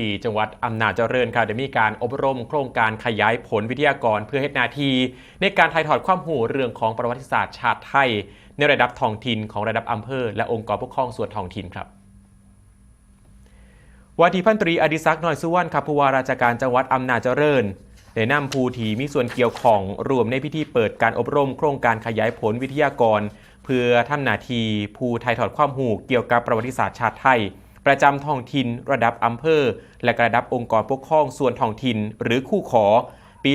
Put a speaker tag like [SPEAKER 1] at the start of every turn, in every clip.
[SPEAKER 1] ที่จังหวัดอำนาจเจริญค่ะได้มีการอบรมโครงการขยายผลวิทยากรเพื่อให้หนาที ในการถ่ายทอดความหูเรื่องของประวัติศาสตร์ชาติไทย ในระดับท้องถิ่นของระดับอำเภอ และองค์กรปกครองส่วนท้องถิ่นครับวัทีพันตรีอดิศักดิ์น่อยสุวรรณครับผู้ว่าราชการจังหวัดอำนาจเจริญได้นำผู้ที่มีส่วนเกี่ยวข้องรวมในพิธีเปิดการอบรมโครงการขยายผลวิทยากร เพื่อทำหนาทีผู้ถ่ายทอดความหูเกี่ยวกับประวัติศาสตร์ชาติไทย ประจำท้องถิ่นระดับอำเภอ และระดับองค์กรปกครองส่วนท้องถิ่น หรือคู่ขอ ปี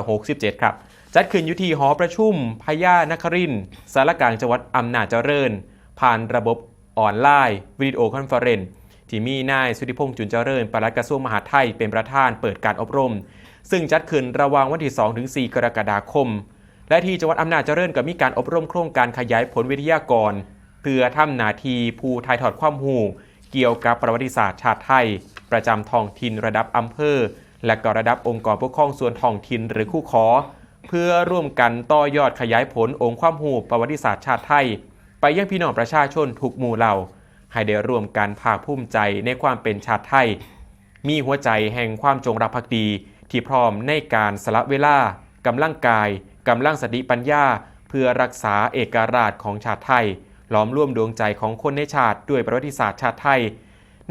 [SPEAKER 1] 2567 ครับจัดขึ้นอยู่ที่หอประชุมพญานครินสารกลางจังหวัดอำนาจเจริญ ผ่านระบบออนไลน์วิดีโอคอนเฟอเรนซ์ที่มีนายสุธิพงษ์จุนเจริญปลัดกระทรวงมหาดไทยเป็นประธานเปิดการอบรม ซึ่งจัดขึ้นระหว่างวันที่ 2-4 กรกฎาคม และที่จังหวัดอำนาจเจริญก็มีการอบรมโครงการขยายผลวิทยากร เพื่อทำหนาทีผู้ถ่ายทอดความหู เกี่ยวกับประวัติศาสตร์ชาติไทย ประจำท้องถิ่นระดับอำเภอ และก็ระดับองค์กรปกครองส่วนท้องถิ่นหรือคู่ขอ เพื่อร่วมกันต่อยอดขยายผลองค์ความหูประวัติศาสตร์ชาติไทย ไปยังพี่น้องประชาชนทุกหมู่เหล่า ให้ได้ร่วมกันภาคภูมิใจในความเป็นชาติไทย มีหัวใจแห่งความจงรักภักดีที่พร้อมในการสละเวลากำลังกายกำลังสติปัญญา เพื่อรักษาเอกราชของชาติไทย ล้อมร่วมดวงใจของคนในชาติด้วยประวัติศาสตร์ชาติไทย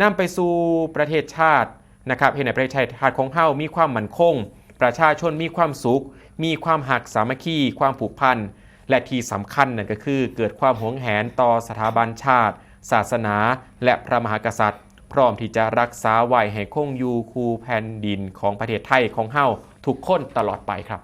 [SPEAKER 1] นำไปสู่ประเทศชาตินะครับเห็นในประเทศชาติของเฮามีความมั่นคง ประชาชนมีความสุข มีความหักสามัคคี ความผูกพัน และที่สำคัญนั่นก็คือ เกิดความหวงแหนต่อสถาบันชาติ ศาสนา และพระมหากษัตริย์ พร้อมที่จะรักษาไว้ให้คงอยู่คูแผ่นดินของประเทศไทยของเฮาทุกคนตลอดไปครับ